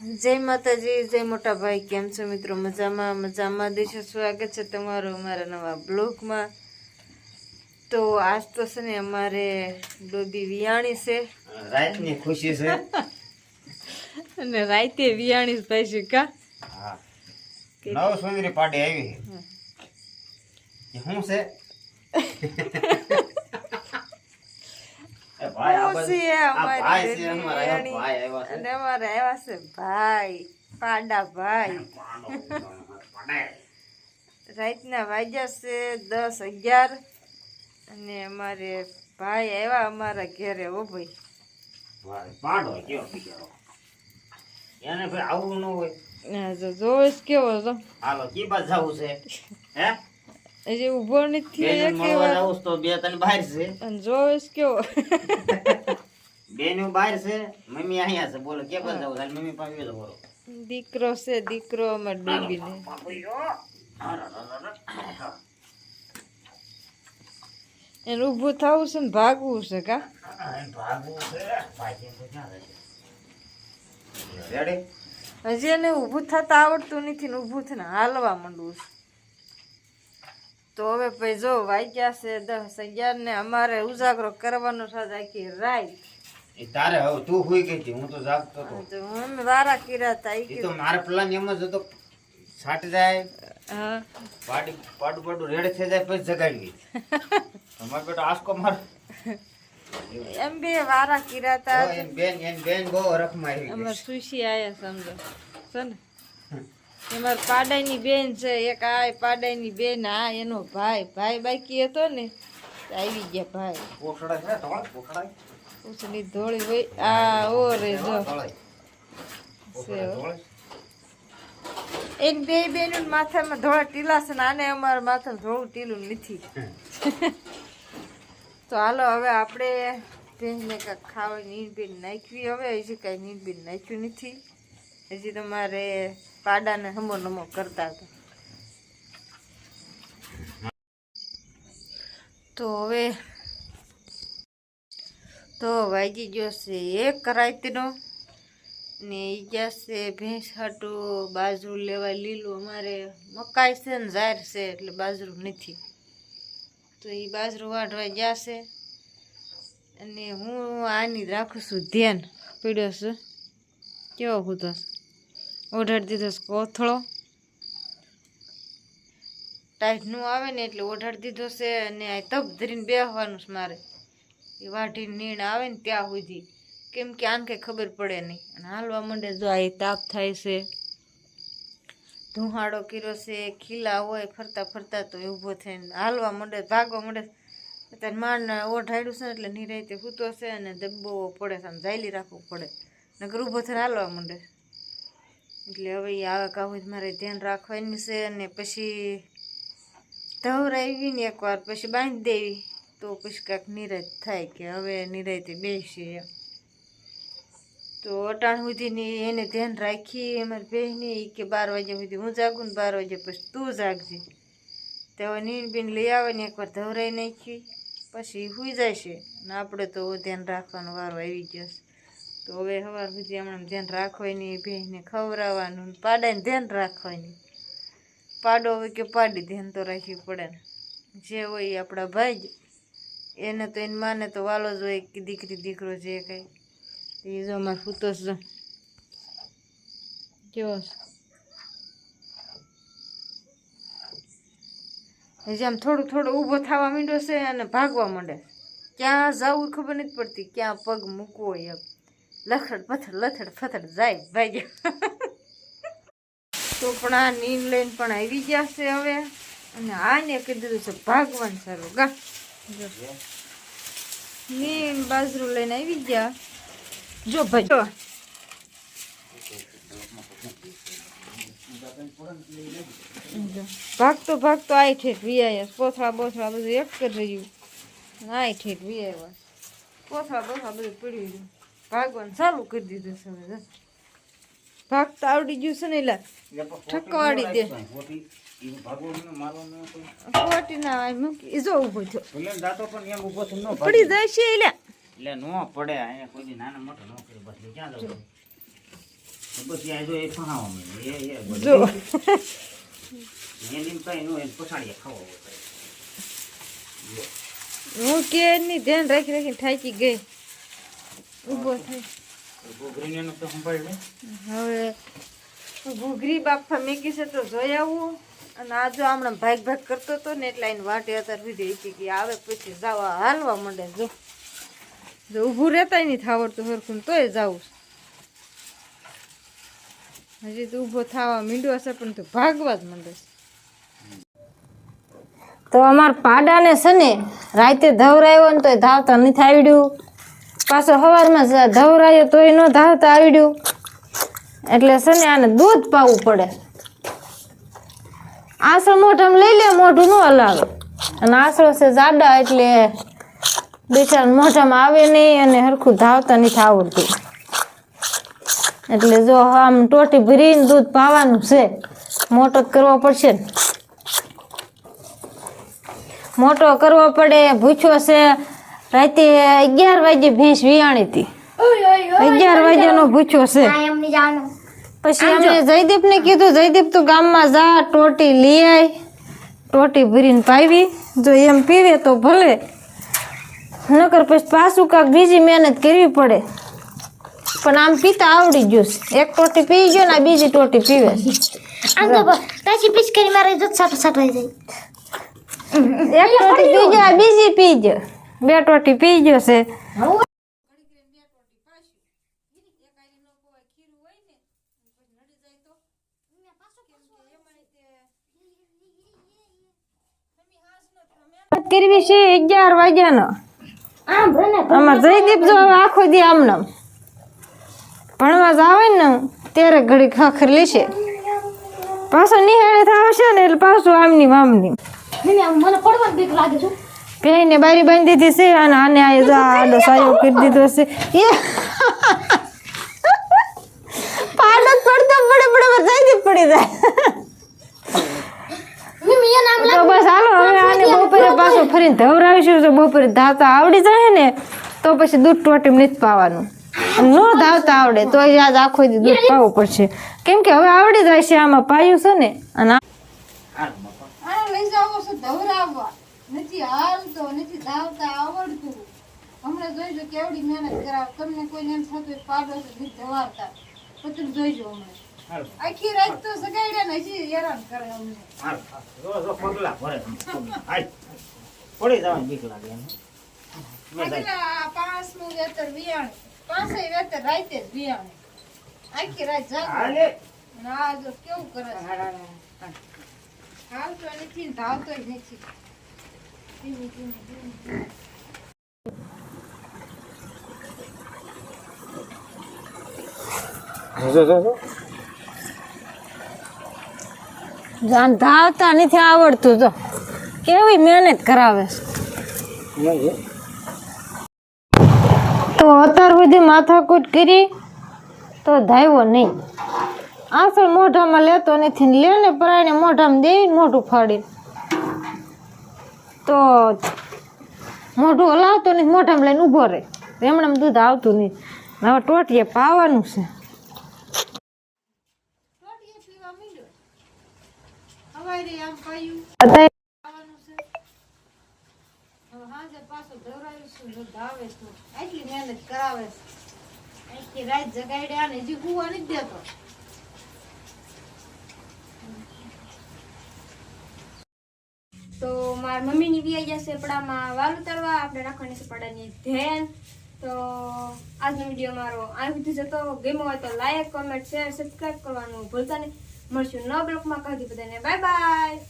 જય માતાજી જય મોટા ભાઈ કેમ છો મિત્રો? મજામાં મજામાં દેશો સ્વાગત છે તમારું અમારા નવા બ્લોગમાં. તો આજ તો છે ને અમારે ડોબી વિયાણી છે. રાતની ખુશી છે. અને રાતે વિયાણી ભાઈ છે કા? નવ સુંદરી પાડી આવી. શું છે? ભાઈ પાડા ભાઈ. રાતના વાગ્યા છે દસ અગિયાર. અને અમારે ભાઈ આવ્યા અમારા ઘેરે ઓ ભાઈ. એને ભાઈ આવું ન હોય. તો જોઈશ કેવો હાલો કી બાજુ છે? હે? હજી ઊભો નથી છે તો બે તને બહાર છે. અને જોઈશ કેવો? બેનું બહાર છે. મમ્મી અહીંયા છે. બોલો કે પર જાવ? મમ્મી પાસે બોલો. દીકરો છે દીકરો અમાર ડૂબીને એને ઊભું થવું છે ને ભાગવું છે કા? હજી એને ઊભું થતા આવડતું નથી ને ઊભું થઈને હાલવા માંડવું છે. તો હવે ભાઈ જો વાગ્યા છે દસ અગિયાર ને અમારે ઉજાગરો કરવાનો છે આખી રાત. એ તારે હવે તું હોઈ ગઈ હતી હું તો જાગતો હતો. તો વારા કર્યા હતા એ તો મારા પ્લાન એમ જ હતો છાંટ જાય હા. પાડી પાડું પાડું રેડ થઈ જાય પછી જગાડવી તમારો બેટો આસકો માર. એમ બે વારા કર્યા હતા. બેન એન બેન બહુ રખમાં આવી અમાર સુશી આયા સમજો છે ને? એમાં પાડાઈની બેન છે એક આ પાડાઈની બેન આ એનો ભાઈ. ભાઈ બાકી હતો ને આવી ગયા ભાઈ. ઉછળી ધોળી હોય. આ ઓ રે જો. એક બે બેનું માથામાં ધોળા ટીલા છે ને આને અમારા માથામાં ધોળું ટીલું નથી. તો હાલો હવે આપણે બેનને કાંઈક ખાવા નીંદ બીન નાખવી. હવે હજી કાંઈ નીંદ બીન નાખ્યું નથી. હજી તમારે પાડાને હમો નમો કરતા હતા. તો હવે, તો વાગી ગયો છે એક કરાયતીનો ને એ છે ભેંસ હાટું બાજરું લેવા લીલું. અમારે મકાઈ છે ને ઝાર છે એટલે બાજરું નથી. તો એ બાજરું વાઢવા છે અને હું આની રાખું છું ધ્યાન. પીડ્યો છું. કેવો કૂદો છે ઓઢાડી દીધો છે કોથળો ટાઈટનું આવે ને એટલે ઓઢાડી દીધો છે અને આ તપ ધરીને બેસવાનું છે મારે. એ વાઢીને નીણ આવે ને ત્યાં સુધી. કેમ કે આને કંઈ ખબર પડે નહીં. અને હાલવા માંડે જો આ તાપ થાય છે. ધુહાડો કર્યો છે, ખીલા હોય, ફરતા ફરતા તો ઊભો થઈને હાલવા માંડે, ભાગવા માંડે. અત્યારે માંડ ઓઢાડ્યું છે ને એટલે નિરાયતે સૂતો છે અને દબ્બો પડે છે, આમ જાયલી રાખવું પડે. નગર ઊભો થઈને હાલવા માંડે. એટલે હવે આવે કાવું મારે ધ્યાન રાખવાની છે અને પછી ધવરાવી ને એકવાર, પછી બાંધી દેવી. તો પછી કાંઈક નિરાજ થાય કે હવે નિરાયતે બેસીએ તો અટાણ સુધીની એને ધ્યાન રાખી, અમારી બહેની કે બાર વાગ્યા સુધી હું જાગું ને બાર વાગ્યા પછી તું જાગજે. તો નીણ બીન લઈ આવે ને એકવાર ધવરાઈ નાખી, પછી સુઈ જાય છે ને આપણે તો ધ્યાન રાખવાનો વારો આવી છે. તો હવે સવાર સુધી હમણાં ધ્યાન રાખવાની બહેને ખવડાવવાનું, પાડાને ધ્યાન રાખવાની. પાડો હોય કે પાડી, ધ્યાન તો રાખવી પડે ને. જે હોય એ આપણા ભાઈ જ. એને તો એને માને તો વાલો જ હોય કે દીકરી, દીકરો જે કંઈ. એ જો અમારે સૂતો જ. કેવો આમ થોડું થોડું ઊભો થવા માંડ્યો છે અને ભાગવા માંડે ક્યાં જવું ખબર નથી પડતી, ક્યાં પગ મૂકવો એમ લથડ પથડ, લથડ ફથડ જાય ભાઈ તો પણ આ નીંદ લઈને પણ આવી ગયા છે હવે. અને આને કીધું છે ભાગવાન સારું, ગા. જો. બાજરું લઈને આવી ગયા. જો ભાઈ, જો. ભાગતો ભાગતો આઈ ઠેઠ વિયાયા પોથળા, બોથળા બધું એક જ રહ્યું. આઈ ઠેઠ વિયાયા પોથળા, બોથળા બધું પડ્યું. ભાગવાનું ચાલુ કરી દીધું છે જો. ભાગતા આવડી ગયું છે ને એટલે ઠકવાડી દે. ખોટી ના આવે મૂકી જો ઊભો થયો. પડી જાય. છે એટલે. એટલે નો પડે અહીંયા કોઈ નાના મોટા નો કરી બસ ક્યાં જવું જો. એ ફહાવા. એ. જો. હું કે એની ધ્યાન રાખી રાખીને થાકી ગઈ. ઊભો થઈ. તો. હવે ઘૂઘરી બાફા મેકી છે તો જોઈ આવું. અને આ જો હમણાં ભાગ ભાગ કરતો હતો ને એટલે એને વાટે અત્યારે સુધી હતી કે આવે પછી જવા હાલવા માંડે જો. જો ઊભું રહેતાય નહીં થાવડતું હરખું તોય જાવું હજી તો ઊભો થવા મીંડો હશે પણ તું ભાગવા જ માંડે તો અમાર પાડાને છે ને રાતે ધવરાયો ને તોય ધાવતા નથી આવડ્યું. પાછો સવારમાં ધવરાયો તોય ન ધાવતા આવડ્યું. એટલે છે ને આને દૂધ પાવું પડે. આસળ મોઢામાં લઈ લે, મોઢું ન હલાવે. અને આસળો છે જાડા, એટલે બિચારા મોઢામાં આવે નહીં અને હરખું ધાવતા નથી આવડતું. એટલે જો આમ ટોટી ભરીને દૂધ પાવાનું છે, મોટો કરવો પડશે મોટો કરવો પડે ભૂછો છે રાતે અગિયાર વાગે ભેંસ વિયાણી હતી. અગિયાર વાગ્યાનો ભૂખ્યો છે. પછી અમે જયદીપને કીધું જયદીપ તું ગામમાં જા ટોટી લઈ આય. ટોટી ભરીને પાવી. જો એમ પીવે તો ભલે. નકર પછી પાછું કાંક બીજી મહેનત કરવી પડે. પણ આમ પીતા આવડી ગયું છે. એક ટોટી પી ગયો ને બીજી ટોટી પીવે પછી પિચકારી મારે જાય. એક ટોટી પી ગયો બીજી પી ગયો. બે ટોટી પી ગયો છે. કરવી છે અગિયાર વાગ્યાનો. આમ જયદીપ જો આખો દી આમનો. ભણવા જાવે ને ત્યારે ઘડી ખાખર લેશે. પાછો નિહાળે થશે ને એટલે પાછું આમની વામની. મને પડવાનું બીક લાગે છે. પેઈને બારી બાંધી દીધી છે અને આને આ જો આડો સાયો કરી દીધો છે. એ. પાડક પડતો પડે પડે જયદીપ પડી જાય. એને તો બસ હાલો હવે આને બપોરે પાછો ફરીને ધવરાવીશું તો બપોરે ધાવતા આવડી જાય ને તો પછી દૂધ ટોટી નથી પાવાનું. ન ધાવતા આવડે તો આજ આખો દી દૂધ પાવું પડશે. કેમ કે હવે આવડી જાય છે આમાં પાયું છે ને અને ધવરાવવા નથી હાલતો નથી ધાવતા આવડતું. હમણાં જોઈજો કેવડી મહેનત કરાવ. તમને કોઈને એમ થતું પાડો છે નથી ધવારતા તો તમે જોઈજો હમણાં. આખી રાત તો સગાડ્યા ને હજી હેરાન કરે અમને. હાલ. જો, જો, પગલા ભરે. પડી જવાની બીક લાગે એમ. પાંચમું વેતર વિયાણ પાંચે વેતર રાતે જ વિયાણ આખી રાત જાગો. હાલે. જો કેવું કરે છે. હાલતો નથી ધાવતો નથી. જાન ધાવતા નથી આવડતું તો. કેવી મહેનત કરાવે? તો અત્યાર સુધી માથાકૂટ કરી તો ધાવ્યો નહીં. આસળ મોઢામાં લેતો નથી લે ને પરાયને મોઢામાં દે મોઢું ફાડી તો મોઢું હલાવતો નહીં, મોઢામાં લઈને ઊભો રહે એમણે દૂધ આવતું નહીં હવે ટોટીએ પાવાનું છે. આટલી મહેનત કરાવે. આખી રાત જગાડ્યા ને હજી કુવા નથી દેતો તો મારા મમ્મીની વી જશે પડામાં, વાલ ઉતારવા, આપણે રાખવાની છે પડાની ધ્યાન તો આજનો વીડિયો મારો આ સુધી જતો. ગેમો હોય તો લાઈક કોમેન્ટ શેર સબસ્ક્રાઈબ કરવાનું ભૂલતા નહીં. મળશું નવ બ્લોકમાં કહી બધાને બાય બાય